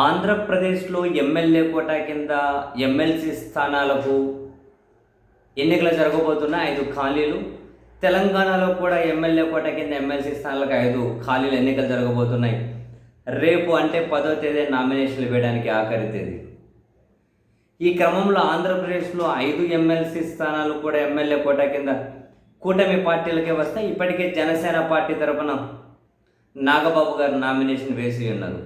ఆంధ్రప్రదేశ్లో MLA quota కింద MLC స్థానాలకు ఎన్నికలు జరగబోతున్న ఐదు ఖాళీలు. తెలంగాణలో కూడా ఎమ్మెల్యే కోట కింద ఎమ్మెల్సీ స్థానాలకు ఐదు ఖాళీలు ఎన్నికలు జరగబోతున్నాయి. రేపు అంటే పదో తేదీ నామినేషన్లు వేయడానికి ఆఖరి తేదీ. ఈ క్రమంలో ఆంధ్రప్రదేశ్లో ఐదు ఎమ్మెల్సీ స్థానాలు కూడా ఎమ్మెల్యే కోట కింద కూటమి పార్టీలకే వస్తాయి. ఇప్పటికే జనసేన పార్టీ తరపున నాగబాబు గారు నామినేషన్ వేసి ఉన్నారు.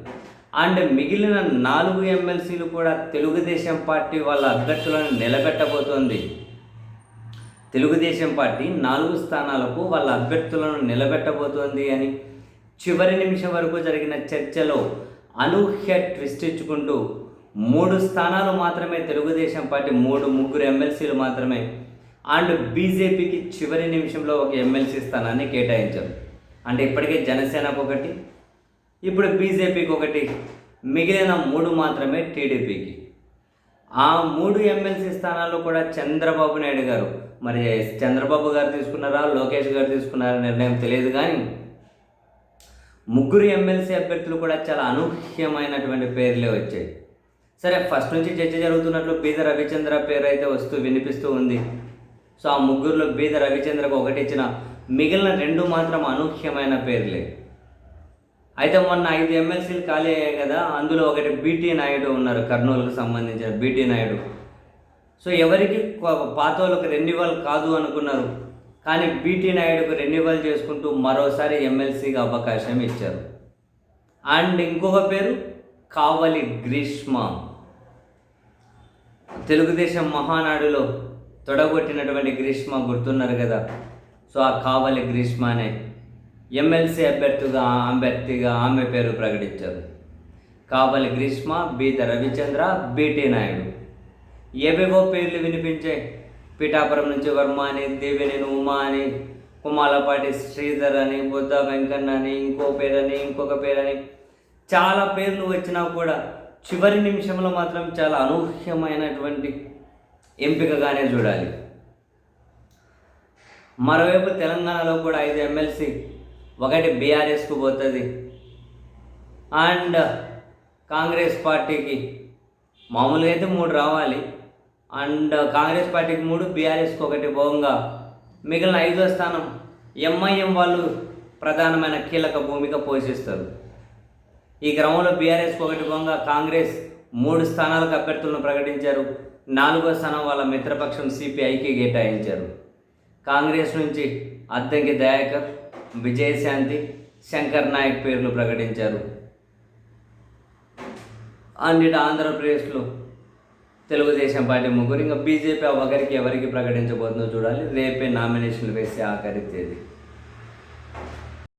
అండ్ మిగిలిన నాలుగు ఎమ్మెల్సీలు కూడా తెలుగుదేశం పార్టీ వాళ్ళ అభ్యర్థులను నిలబెట్టబోతోంది. తెలుగుదేశం పార్టీ నాలుగు స్థానాలకు వాళ్ళ అభ్యర్థులను నిలబెట్టబోతోంది అని చివరి నిమిషం వరకు జరిగిన చర్చలో అనూహ్య ట్విస్ట్ ఇచ్చుకుంటూ మూడు స్థానాలు మాత్రమే తెలుగుదేశం పార్టీ మూడు ముగ్గురు ఎమ్మెల్సీలు మాత్రమే అండ్ బీజేపీకి చివరి నిమిషంలో ఒక ఎమ్మెల్సీ స్థానాన్ని కేటాయించారు. అంటే ఇప్పటికే జనసేనకు ఒకటి ఇప్పుడు బీజేపీకి ఒకటి మిగిలిన మూడు మాత్రమే టీడీపీకి ఆ మూడు ఎమ్మెల్సీ స్థానాల్లో కూడా చంద్రబాబు నాయుడు గారు మరి చంద్రబాబు గారు తీసుకున్నారా లోకేష్ గారు తీసుకున్నారా నిర్ణయం తెలియదు కానీ ముగ్గురు ఎమ్మెల్సీ అభ్యర్థులు కూడా చాలా అనూహ్యమైనటువంటి పేర్లే వచ్చాయి. సరే ఫస్ట్ నుంచి చర్చ జరుగుతున్నట్లు బీద రవిచంద్ర పేరు అయితే వస్తూ వినిపిస్తూ ఉంది. సో ఆ ముగ్గురులో బీద రవిచంద్రకు ఒకటి ఇచ్చిన మిగిలిన రెండు మాత్రం అనూహ్యమైన పేర్లే. అయితే మొన్న ఐదు ఎమ్మెల్సీలు ఖాళీ అయ్యాయి కదా అందులో ఒకటి బీటీ నాయుడు ఉన్నారు కర్నూలుకు సంబంధించిన బీటీ నాయుడు. సో ఎవరికి పాత వాళ్ళకి రెన్యువల్ కాదు అనుకున్నారు కానీ బీటీ నాయుడుకు రెన్యువల్ చేసుకుంటూ మరోసారి ఎమ్మెల్సీగా అవకాశం ఇచ్చారు. అండ్ ఇంకొక పేరు కావలి గ్రీష్మ. తెలుగుదేశం మహానాడులో తొడగొట్టినటువంటి గ్రీష్మ గుర్తున్నారు కదా సో ఆ కావలి గ్రీష్మ అనే ఎమ్మెల్సీ అభ్యర్థిగా అభ్యర్థిగా ఆమె పేరు ప్రకటించారు. కావలి గ్రీష్మ బీత రవిచంద్ర బీటీ నాయుడు. ఏవేవో పేర్లు వినిపించాయి పిఠాపురం నుంచి వర్మ అని దేవినేని ఉమా అని కుమాలపాటి శ్రీధర్ అని బుద్ధ వెంకన్న అని ఇంకో పేరని ఇంకొక పేరని చాలా పేర్లు వచ్చినా కూడా చివరి నిమిషంలో మాత్రం చాలా అనూహ్యమైనటువంటి ఎంపికగానే చూడాలి. మరోవైపు తెలంగాణలో కూడా ఐదు ఎమ్మెల్సీ ఒకటి బీఆర్ఎస్కు పోతుంది. అండ్ కాంగ్రెస్ పార్టీకి మామూలుగా అయితే మూడు రావాలి. అండ్ కాంగ్రెస్ పార్టీకి మూడు బీఆర్ఎస్కి ఒకటి పోగా. మిగిలిన ఐదో స్థానం ఎంఐఎం వాళ్ళు ప్రధానమైన కీలక భూమిక పోషిస్తారు. ఈ క్రమంలో బీఆర్ఎస్కి ఒకటి పోగా. కాంగ్రెస్ మూడు స్థానాలకు అభ్యర్థులను ప్రకటించారు. నాలుగో స్థానం వాళ్ళ మిత్రపక్షం సిపిఐకి కేటాయించారు కాంగ్రెస్ నుంచి అద్దంకి దయాకర్ విజయశాంతి శంకర్ నాయక్ పేర్లు ప్రకటించారు. అన్నిటి ఆంధ్రప్రదేశ్లో తెలుగుదేశం పార్టీ ముగ్గురు ఇంకా బీజేపీ ఒకరికి ఎవరికి ప్రకటించబోతుందో చూడాలి. రేపే నామినేషన్లు వేసే ఆఖరి తేదీ.